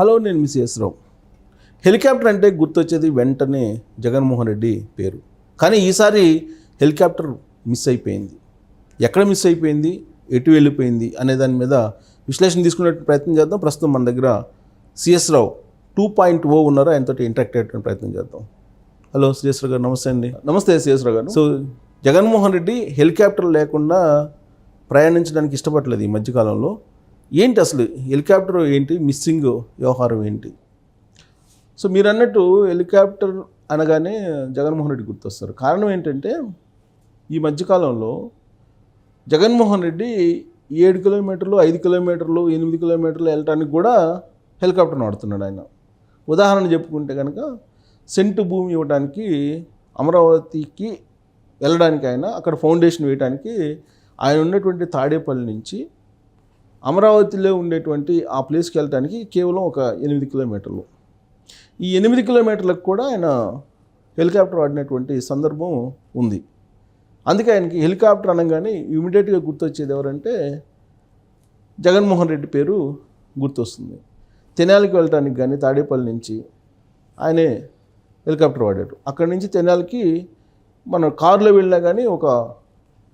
Hello నేను miss రావు. Helicopter అంటే గుర్తొచ్చేది వెంటనే జగన్మోహన్ రెడ్డి పేరు. కానీ ఈసారి హెలికాప్టర్ మిస్ అయిపోయింది. ఎక్కడ మిస్ అయిపోయింది? ఎటు వెళ్ళిపోయింది? అనే దాని మీద విశ్లేషణ తీసుకునే ప్రయత్నం చేద్దాం. ప్రస్తుతం మన దగ్గర CS Rao two point O ఉన్నారు? ఆయనతో ఇంటరాక్ట్ అయ్యే ప్రయత్నం చేద్దాం. హలో సిఎస్ రావు గారు నమస్తే అండి. నమస్తే సిఎస్ రావు గారు. సో జగన్మోహన్ రెడ్డి హెలికాప్టర్ లేకుండా ప్రయాణించడానికి ఇష్టపడలేదు ఈ మధ్యకాలంలో. ఏంటి అసలు హెలికాప్టర్ ఏంటి? మిస్సింగ్ వ్యవహారం ఏంటి? సో మీరు అన్నట్టు హెలికాప్టర్ అనగానే జగన్మోహన్ రెడ్డి గుర్తొస్తారు. కారణం ఏంటంటే ఈ మధ్యకాలంలో జగన్మోహన్ రెడ్డి ఏడు కిలోమీటర్లు ఐదు కిలోమీటర్లు ఎనిమిది కిలోమీటర్లు వెళ్ళటానికి కూడా హెలికాప్టర్ వాడుతున్నాడు ఆయన. ఉదాహరణ చెప్పుకుంటే కనుక సెంటు భూమి ఇవ్వడానికి అమరావతికి వెళ్ళడానికి ఆయన అక్కడ ఫౌండేషన్ వేయడానికి ఆయన ఉన్నటువంటి తాడేపల్లి నుంచి అమరావతిలో ఉండేటువంటి ఆ ప్లేస్కి వెళ్ళడానికి కేవలం ఒక ఎనిమిది కిలోమీటర్లు. ఈ ఎనిమిది కిలోమీటర్లకు కూడా ఆయన హెలికాప్టర్ ఆడినటువంటి సందర్భం ఉంది. అందుకే ఆయనకి హెలికాప్టర్ అనగానే ఇమీడియట్గా గుర్తొచ్చేది ఎవరంటే జగన్మోహన్ రెడ్డి పేరు గుర్తొస్తుంది. తెనాలికి వెళ్ళటానికి కానీ తాడేపల్లి నుంచి ఆయనే హెలికాప్టర్ వాడారు అక్కడి నుంచి తెనాలికి మనం కారులో వెళ్ళినా కానీ ఒక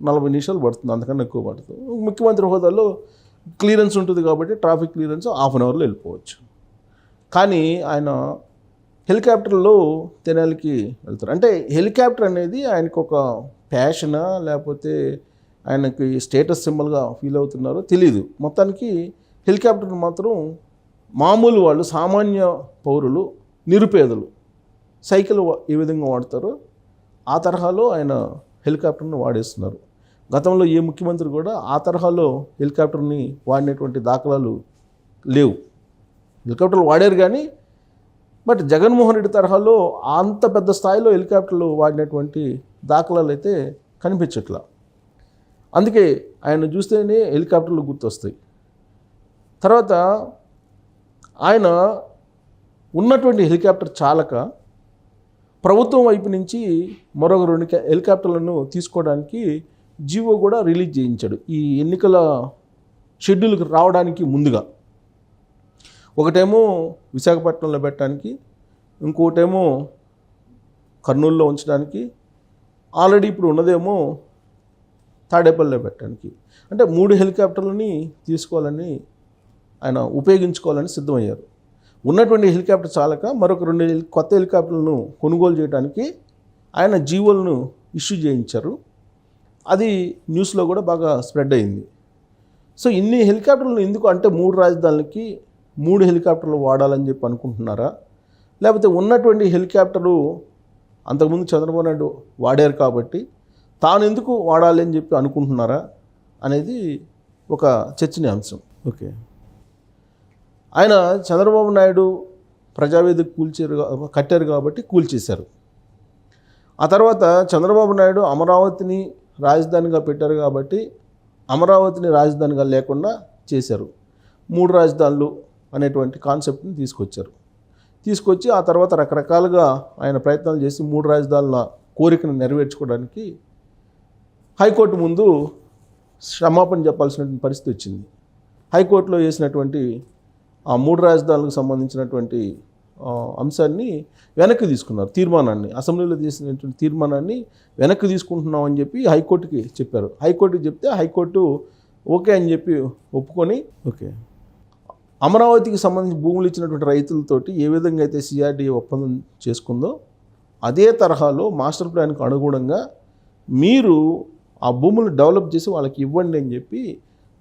నలభై నిమిషాలు పడుతుంది అంతకన్నా ఎక్కువ పడుతుంది. ముఖ్యమంత్రి హోదాలో క్లియరెన్స్ ఉంటుంది కాబట్టి ట్రాఫిక్ క్లియరెన్స్ హాఫ్ అన్ అవర్లో వెళ్ళిపోవచ్చు. కానీ ఆయన హెలికాప్టర్లో తెనాలికి వెళ్తారు. అంటే హెలికాప్టర్ అనేది ఆయనకు ఒక ప్యాషనా లేకపోతే ఆయనకి స్టేటస్ సింబల్గా ఫీల్ అవుతున్నారో తెలియదు మొత్తానికి హెలికాప్టర్ మాత్రం మామూలు వాళ్ళు సామాన్య పౌరులు నిరుపేదలు సైకిల్ ఏ విధంగా వాడతారో ఆ తరహాలో ఆయన హెలికాప్టర్ను వాడేస్తున్నారు. గతంలో ఏ ముఖ్యమంత్రి కూడా ఆ తరహాలో హెలికాప్టర్ని వాడినటువంటి దాఖలాలు లేవు. హెలికాప్టర్లు వాడారు కానీ బట్ జగన్మోహన్ రెడ్డి తరహాలో అంత పెద్ద స్థాయిలో హెలికాప్టర్లు వాడినటువంటి దాఖలాలు అయితే కనిపించట్లా. అందుకే ఆయన చూస్తేనే హెలికాప్టర్లు గుర్తొస్తాయి. తర్వాత ఆయన ఉన్నటువంటి హెలికాప్టర్ చాలక ప్రభుత్వం వైపు నుంచి మరొక రెండు హెలికాప్టర్లను తీసుకోవడానికి జీవో కూడా రిలీజ్ చేయించాడు. ఈ ఎన్నికల షెడ్యూల్కి రావడానికి ముందుగా. ఒకటేమో విశాఖపట్నంలో పెట్టడానికి ఇంకోటేమో కర్నూలులో ఉంచడానికి ఆల్రెడీ ఇప్పుడు ఉన్నదేమో తాడేపల్లిలో పెట్టడానికి. అంటే మూడు హెలికాప్టర్లని తీసుకోవాలని ఆయన ఉపయోగించుకోవాలని సిద్ధమయ్యారు. ఉన్నటువంటి హెలికాప్టర్ చాలక మరొక రెండు కొత్త హెలికాప్టర్లను కొనుగోలు చేయడానికి ఆయన జీవోలను ఇష్యూ చేయించారు. అది న్యూస్లో కూడా బాగా స్ప్రెడ్ అయింది. సో ఇన్ని హెలికాప్టర్లు ఎందుకు అంటే మూడు రాజధానులకి మూడు హెలికాప్టర్లు వాడాలని చెప్పి అనుకుంటున్నారా? లేకపోతే ఉన్నటువంటి హెలికాప్టరు అంతకుముందు చంద్రబాబు నాయుడు వాడారు కాబట్టి తాను ఎందుకు వాడాలి అని చెప్పి అనుకుంటున్నారా అనేది ఒక చర్చనీయాంశం. ఓకే. ఆయన చంద్రబాబు నాయుడు ప్రజావేదిక కూల్చారు కట్టారు కాబట్టి కూల్చేశారు. ఆ తర్వాత చంద్రబాబు నాయుడు అమరావతిని రాజధానిగా పెట్టారు కాబట్టి అమరావతిని రాజధానిగా లేకుండా చేశారు. మూడు రాజధానులు అనేటువంటి కాన్సెప్ట్ని తీసుకొచ్చారు. తీసుకొచ్చి ఆ తర్వాత రకరకాలుగా ఆయన ప్రయత్నాలు చేసి మూడు రాజధానుల కోరికను నెరవేర్చుకోవడానికి హైకోర్టు ముందు క్షమాపణ చెప్పాల్సినటువంటి పరిస్థితి వచ్చింది. హైకోర్టులో వేసినటువంటి ఆ మూడు రాజధానులకు సంబంధించినటువంటి అంశాన్ని వెనక్కి తీసుకున్నారు తీర్మానాన్ని. అసెంబ్లీలో చేసినటువంటి తీర్మానాన్ని వెనక్కి తీసుకుంటున్నాం అని చెప్పి హైకోర్టుకి చెప్పారు. హైకోర్టుకి చెప్తే హైకోర్టు ఓకే అని చెప్పి ఒప్పుకొని ఓకే. అమరావతికి సంబంధించి భూములు ఇచ్చినటువంటి రైతులతోటి ఏ విధంగా అయితే సిఆర్డీ ఒప్పందం చేసుకుందో అదే తరహాలో మాస్టర్ ప్లాన్కు అనుగుణంగా మీరు ఆ భూములు డెవలప్ చేసి వాళ్ళకి ఇవ్వండి అని చెప్పి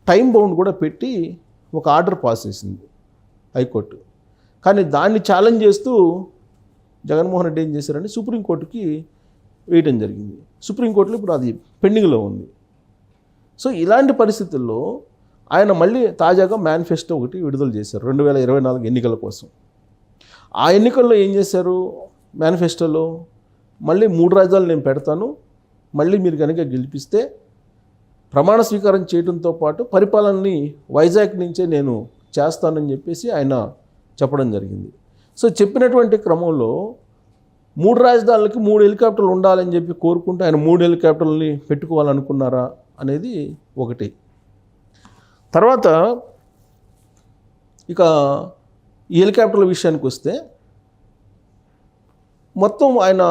టైం బౌండ్ కూడా పెట్టి ఒక ఆర్డర్ పాస్ చేసింది హైకోర్టు. కానీ దాన్ని ఛాలెంజ్ చేస్తూ జగన్మోహన్ రెడ్డి ఏం చేశారంటే సుప్రీంకోర్టుకి వేయటం జరిగింది. సుప్రీంకోర్టులో ఇప్పుడు అది పెండింగ్లో ఉంది. సో ఇలాంటి పరిస్థితుల్లో ఆయన మళ్ళీ తాజాగా మేనిఫెస్టో ఒకటి విడుదల చేశారు రెండు వేల ఇరవై నాలుగు ఎన్నికల కోసం. ఆ ఎన్నికల్లో ఏం చేశారు? మేనిఫెస్టోలో మళ్ళీ మూడు రాజ్యాలు నేను పెడతాను మళ్ళీ మీరు కనుక గెలిపిస్తే ప్రమాణ స్వీకారం చేయడంతో పాటు పరిపాలనని వైజాగ్ నుంచే నేను చేస్తానని చెప్పేసి ఆయన చెప్పడం జరిగింది. సో చెప్పినటువంటి క్రమంలో మూడు రాజధానులకి మూడు హెలికాప్టర్లు ఉండాలని చెప్పి కోరుకుంటూ ఆయన మూడు హెలికాప్టర్లని పెట్టుకోవాలనుకున్నారా అనేది ఒకటి. తర్వాత ఇక ఈ హెలికాప్టర్ల విషయానికి వస్తే మొత్తం ఆయన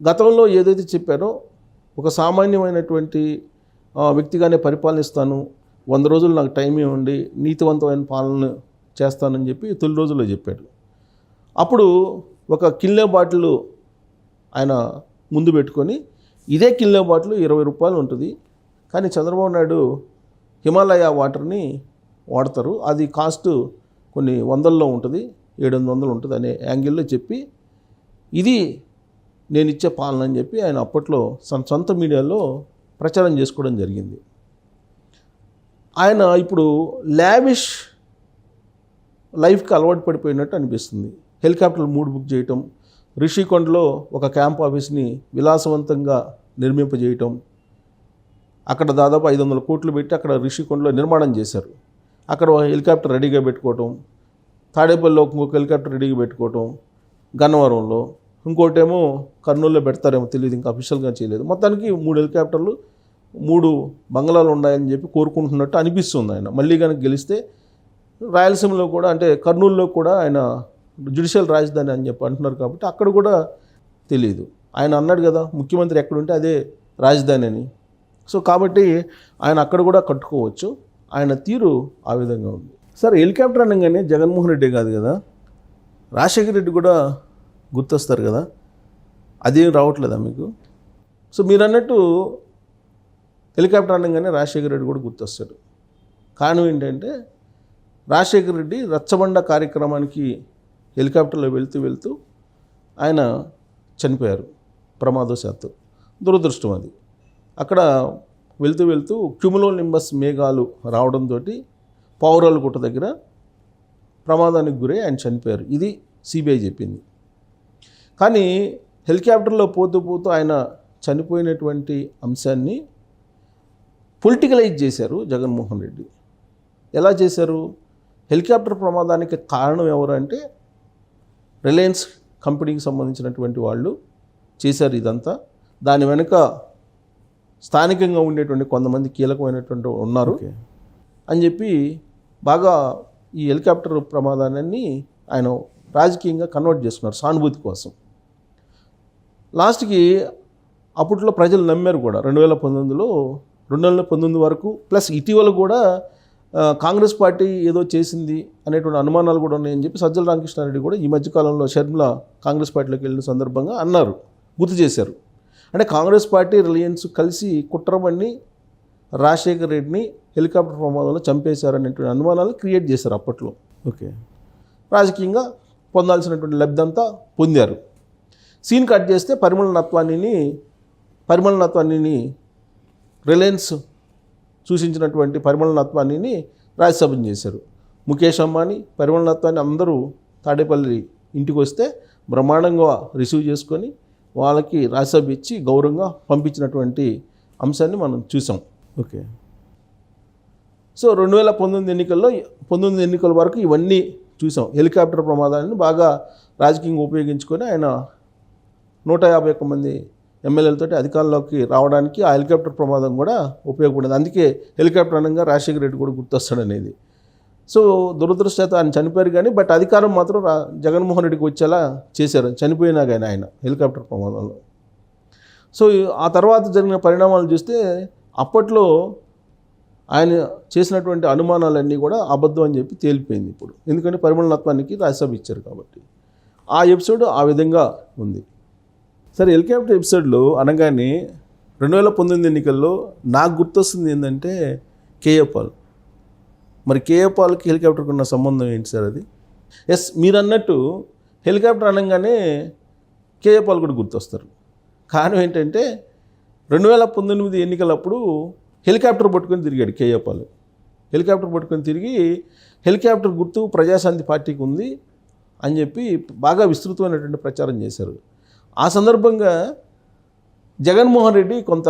గతంలో ఏదైతే చెప్పారో ఒక సామాన్యమైనటువంటి వ్యక్తిగానే పరిపాలనిస్తాను వంద రోజులు నాకు టైం ఇవ్వండి నీతివంతమైన పాలన చేస్తానని చెప్పి తొలి రోజుల్లో చెప్పాడు. అప్పుడు ఒక కిల్లే బాటిల్ ఆయన ముందు పెట్టుకొని ఇదే కిల్లే బాటిల్ ఇరవై రూపాయలు ఉంటుంది. కానీ చంద్రబాబు నాయుడు హిమాలయ వాటర్ని వాడతారు. అది కాస్ట్ కొన్ని వందల్లో ఉంటుంది ఏడు వందలు ఉంటుంది అనే యాంగిల్లో చెప్పి ఇది నేను ఇచ్చే పాలన అని చెప్పి ఆయన అప్పట్లో సొంత సొంత మీడియాలో ప్రచారం చేసుకోవడం జరిగింది. ఆయన ఇప్పుడు లావిష్ లైఫ్కి అలవాటు పడిపోయినట్టు అనిపిస్తుంది. హెలికాప్టర్లు మూడు బుక్ చేయటం రిషికొండలో ఒక క్యాంప్ ఆఫీస్ని విలాసవంతంగా నిర్మింపజేయటం అక్కడ దాదాపు ఐదు వందల కోట్లు పెట్టి అక్కడ రిషికొండలో నిర్మాణం చేశారు. అక్కడ ఒక హెలికాప్టర్ రెడీగా పెట్టుకోవటం తాడేపల్లిలో ఇంకొక హెలికాప్టర్ రెడీగా పెట్టుకోవటం గన్నవరంలో. ఇంకోటేమో కర్నూలులో పెడతారేమో తెలియదు ఇంకా అఫీషియల్గా చేయలేదు. మొత్తానికి మూడు హెలికాప్టర్లు మూడు బంగ్లాలు ఉన్నాయని చెప్పి కోరుకుంటున్నట్టు అనిపిస్తుంది ఆయన. మళ్ళీ కనుక గెలిస్తే రాయలసీమలో కూడా అంటే కర్నూలులో కూడా ఆయన జ్యుడిషియల్ రాజధాని అని చెప్పి అంటున్నారు కాబట్టి అక్కడ కూడా తెలియదు ఆయన అన్నాడు కదా ముఖ్యమంత్రి ఎక్కడుంటే అదే రాజధాని అని. సో కాబట్టి ఆయన అక్కడ కూడా కట్టుకోవచ్చు. ఆయన తీరు ఆ విధంగా ఉంది. సార్ హెలికాప్టర్ అనగానే జగన్మోహన్ రెడ్డి కాదు కదా? రాజశేఖర రెడ్డి కూడా గుర్తొస్తారు కదా? అదేం రావట్లేదా మీకు? సో మీరు అన్నట్టు హెలికాప్టర్ అనగానే రాజశేఖర రెడ్డి కూడా గుర్తొస్తాడు. కారణం ఏంటంటే రాజశేఖర రెడ్డి రచ్చబండ కార్యక్రమానికి హెలికాప్టర్లో వెళ్తూ వెళ్తూ ఆయన చనిపోయారు ప్రమాదవశాత్తు. దురదృష్టం అది. అక్కడ వెళ్తూ వెళ్తూ క్యుములో నింబస్ మేఘాలు రావడంతో పౌరాల గుట్ట దగ్గర ప్రమాదానికి గురై ఆయన చనిపోయారు. ఇది సిబిఐ చెప్పింది. కానీ హెలికాప్టర్లో పోతూ పోతూ ఆయన చనిపోయినటువంటి అంశాన్ని పొలిటికలైజ్ చేశారు జగన్మోహన్ రెడ్డి. ఎలా చేశారు? హెలికాప్టర్ ప్రమాదానికి కారణం ఎవరు అంటే రిలయన్స్ కంపెనీకి సంబంధించినటువంటి వాళ్ళు చేశారు ఇదంతా. దాని వెనుక స్థానికంగా ఉండేటువంటి కొంతమంది కీలకమైనటువంటి ఉన్నారు. అని చెప్పి బాగా ఈ హెలికాప్టర్ ప్రమాదాన్ని ఆయన రాజకీయంగా కన్వర్ట్ చేసుకున్నారు సానుభూతి కోసం. లాస్ట్కి అప్పట్లో ప్రజలు నమ్మారు కూడా. రెండు వేల పంతొమ్మిదిలో రెండు వేల పంతొమ్మిది వరకు ప్లస్ ఇటీవల కూడా కాంగ్రెస్ పార్టీ ఏదో చేసింది అనేటువంటి అనుమానాలు కూడా ఉన్నాయని చెప్పి సజ్జల రామకృష్ణారెడ్డి కూడా ఈ మధ్యకాలంలో షర్మిల కాంగ్రెస్ పార్టీలోకి వెళ్ళిన సందర్భంగా అన్నారు గుర్తు చేశారు. అంటే కాంగ్రెస్ పార్టీ రిలయన్స్ కలిసి కుట్రమని రాజశేఖర్ రెడ్డిని హెలికాప్టర్ ప్రమాదంలో చంపేశారనేటువంటి అనుమానాలు క్రియేట్ చేశారు అప్పట్లో. ఓకే. రాజకీయంగా పొందాల్సినటువంటి లబ్ధంతా పొందారు. సీన్ కట్ చేస్తే పరిమళ నత్వానిని పరిమళ నత్వానిని రిలయన్స్ సూచించినటువంటి పరిమళ నత్వానిని రాజ్యసభను చేశారు. ముఖేష్ అంబానీ పరిమళనత్వాన్ని అందరూ తాడేపల్లి ఇంటికి వస్తే బ్రహ్మాండంగా రిసీవ్ చేసుకొని వాళ్ళకి రాజ్యసభ ఇచ్చి గౌరవంగా పంపించినటువంటి అంశాన్ని మనం చూసాం. ఓకే. సో రెండు వేల పంతొమ్మిది ఎన్నికల్లో పంతొమ్మిది ఎన్నికల వరకు ఇవన్నీ చూసాం. హెలికాప్టర్ ప్రమాదాన్ని బాగా రాజకీయంగా ఉపయోగించుకొని ఆయన నూట యాభై ఒక్క మంది ఎమ్మెల్యేలతో అధికారంలోకి రావడానికి ఆ హెలికాప్టర్ ప్రమాదం కూడా ఉపయోగపడింది. అందుకే హెలికాప్టర్ అనగా రాజశేఖర రెడ్డి కూడా గుర్తొస్తాడు అనేది సో దురదృష్టత ఆయన చనిపోయారు కానీ బట్ అధికారం మాత్రం రా జగన్మోహన్ రెడ్డికి వచ్చేలా చేశారు. చనిపోయినా కానీ ఆయన హెలికాప్టర్ ప్రమాదంలో. సో ఆ తర్వాత జరిగిన పరిణామాలు చూస్తే అప్పట్లో ఆయన చేసినటువంటి అనుమానాలన్నీ కూడా అబద్ధం అని చెప్పి తేలిపోయింది ఇప్పుడు. ఎందుకంటే పరిమళనత్వానికి రాజ్యసభ ఇచ్చారు కాబట్టి. ఆ ఎపిసోడ్ ఆ విధంగా ఉంది. సరే హెలికాప్టర్ ఎపిసోడ్లో అనగానే రెండు వేల పంతొమ్మిది ఎన్నికల్లో నాకు గుర్తొస్తుంది ఏంటంటే కేఏపాల్ మరి కేఏపాల్కి హెలికాప్టర్కి ఉన్న సంబంధం ఏంటి సార్ అది? ఎస్ మీరు అన్నట్టు హెలికాప్టర్ అనగానే కేఏ పాల్ కూడా గుర్తొస్తారు. కారణం ఏంటంటే రెండు వేల పంతొమ్మిది ఎన్నికలప్పుడు హెలికాప్టర్ పట్టుకొని తిరిగాడు కేఏ పాల్. హెలికాప్టర్ పట్టుకొని తిరిగి హెలికాప్టర్ గుర్తు ప్రజాశాంతి పార్టీకి ఉంది అని చెప్పి బాగా విస్తృతమైనటువంటి ప్రచారం చేశారు. ఆ సందర్భంగా జగన్మోహన్ రెడ్డి కొంత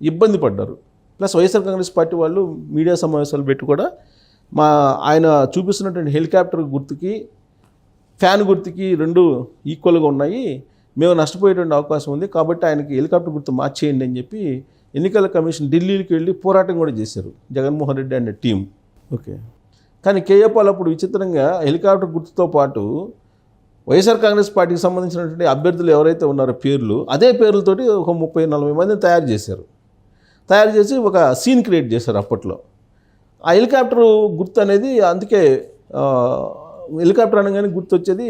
ఇబ్బంది పడ్డారు. ప్లస్ వైఎస్ఆర్ కాంగ్రెస్ పార్టీ వాళ్ళు మీడియా సమావేశాలు పెట్టి కూడా మా ఆయన చూపిస్తున్నటువంటి హెలికాప్టర్ గుర్తుకి ఫ్యాన్ గుర్తుకి రెండు ఈక్వల్గా ఉన్నాయి. మేము నష్టపోయేటువంటి అవకాశం ఉంది. కాబట్టి ఆయనకి హెలికాప్టర్ గుర్తు మార్చేయండి అని చెప్పి ఎన్నికల కమిషన్ ఢిల్లీకి వెళ్ళి పోరాటం కూడా చేశారు Jaganmohan Reddy and team. Okay. కానీ కేఏ పాల్ అప్పుడు విచిత్రంగా హెలికాప్టర్ గుర్తుతో పాటు వైఎస్ఆర్ కాంగ్రెస్ పార్టీకి సంబంధించినటువంటి అభ్యర్థులు ఎవరైతే ఉన్నారో పేర్లు అదే పేర్లతోటి ఒక ముప్పై నలభై మందిని తయారు చేశారు. తయారు చేసి ఒక సీన్ క్రియేట్ చేశారు అప్పట్లో. ఆ హెలికాప్టర్ గుర్తు అనేది అందుకే హెలికాప్టర్ అనగానే గుర్తు వచ్చేది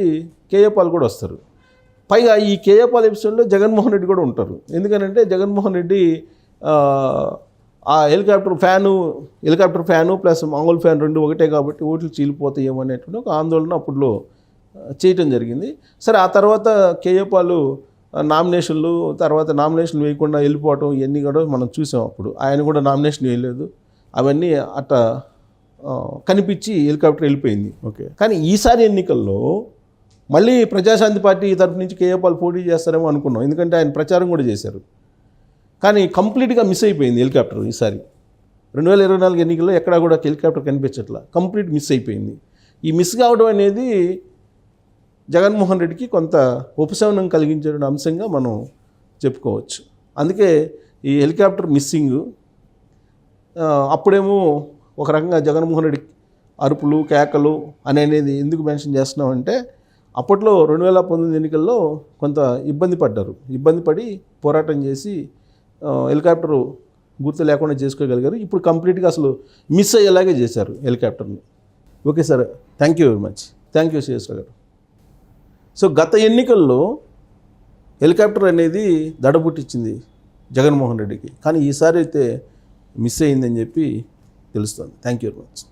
కేఏ పాల్ కూడా వస్తారు. పైగా ఈ కేఏ పాల్ ఎపిసోడ్లో జగన్మోహన్ రెడ్డి కూడా ఉంటారు. ఎందుకనంటే జగన్మోహన్ రెడ్డి ఆ, helicopter fan helicopter fan plus మామూలు ఫ్యాన్ రెండు ఒకటే కాబట్టి ఓట్లు చీలిపోతాయేమో అనేటువంటి ఒక ఆందోళన అప్పట్లో చేయటం జరిగింది. సరే ఆ తర్వాత కేఏపాలు నామినేషన్లు తర్వాత నామినేషన్లు వేయకుండా వెళ్ళిపోవటం ఇవన్నీ కూడా మనం చూసాం అప్పుడు. ఆయన కూడా నామినేషన్ వేయలేదు. అవన్నీ అట్ట కనిపించి హెలికాప్టర్ వెళ్ళిపోయింది. ఓకే. కానీ ఈసారి ఎన్నికల్లో మళ్ళీ ప్రజాశాంతి పార్టీ తరపు నుంచి కేఏ పోటీ చేస్తారేమో అనుకున్నాం. ఎందుకంటే ఆయన ప్రచారం కూడా చేశారు. కానీ కంప్లీట్గా మిస్ అయిపోయింది హెలికాప్టర్ ఈసారి. రెండు వేల ఇరవై నాలుగు ఎన్నికల్లో ఎక్కడా కూడా హెలికాప్టర్ కనిపించట్లా. కంప్లీట్ మిస్ అయిపోయింది. ఈ మిస్ కావడం అనేది జగన్మోహన్ రెడ్డికి కొంత ఉపశమనం కలిగించిన అంశంగా మనం చెప్పుకోవచ్చు. అందుకే ఈ హెలికాప్టర్ మిస్సింగ్ అప్పుడేమో ఒక రకంగా జగన్మోహన్ రెడ్డి అరుపులు కేకలు అనేది ఎందుకు మెన్షన్ చేస్తున్నామంటే అప్పట్లో రెండు వేల పంతొమ్మిది ఎన్నికల్లో కొంత ఇబ్బంది పడ్డారు. ఇబ్బంది పడి పోరాటం చేసి హెలికాప్టర్ గుర్తు లేకుండా చేసుకోగలిగారు. ఇప్పుడు కంప్లీట్గా అసలు మిస్ అయ్యేలాగే చేశారు హెలికాప్టర్ని. Okay sir thank you very much. Thank you Srishwara గారు. సో గత ఎన్నికల్లో హెలికాప్టర్ అనేది దడబుట్టించింది జగన్మోహన్ రెడ్డికి. కానీ ఈసారి అయితే మిస్ అయిందని చెప్పి తెలుస్తుంది. Thank you very much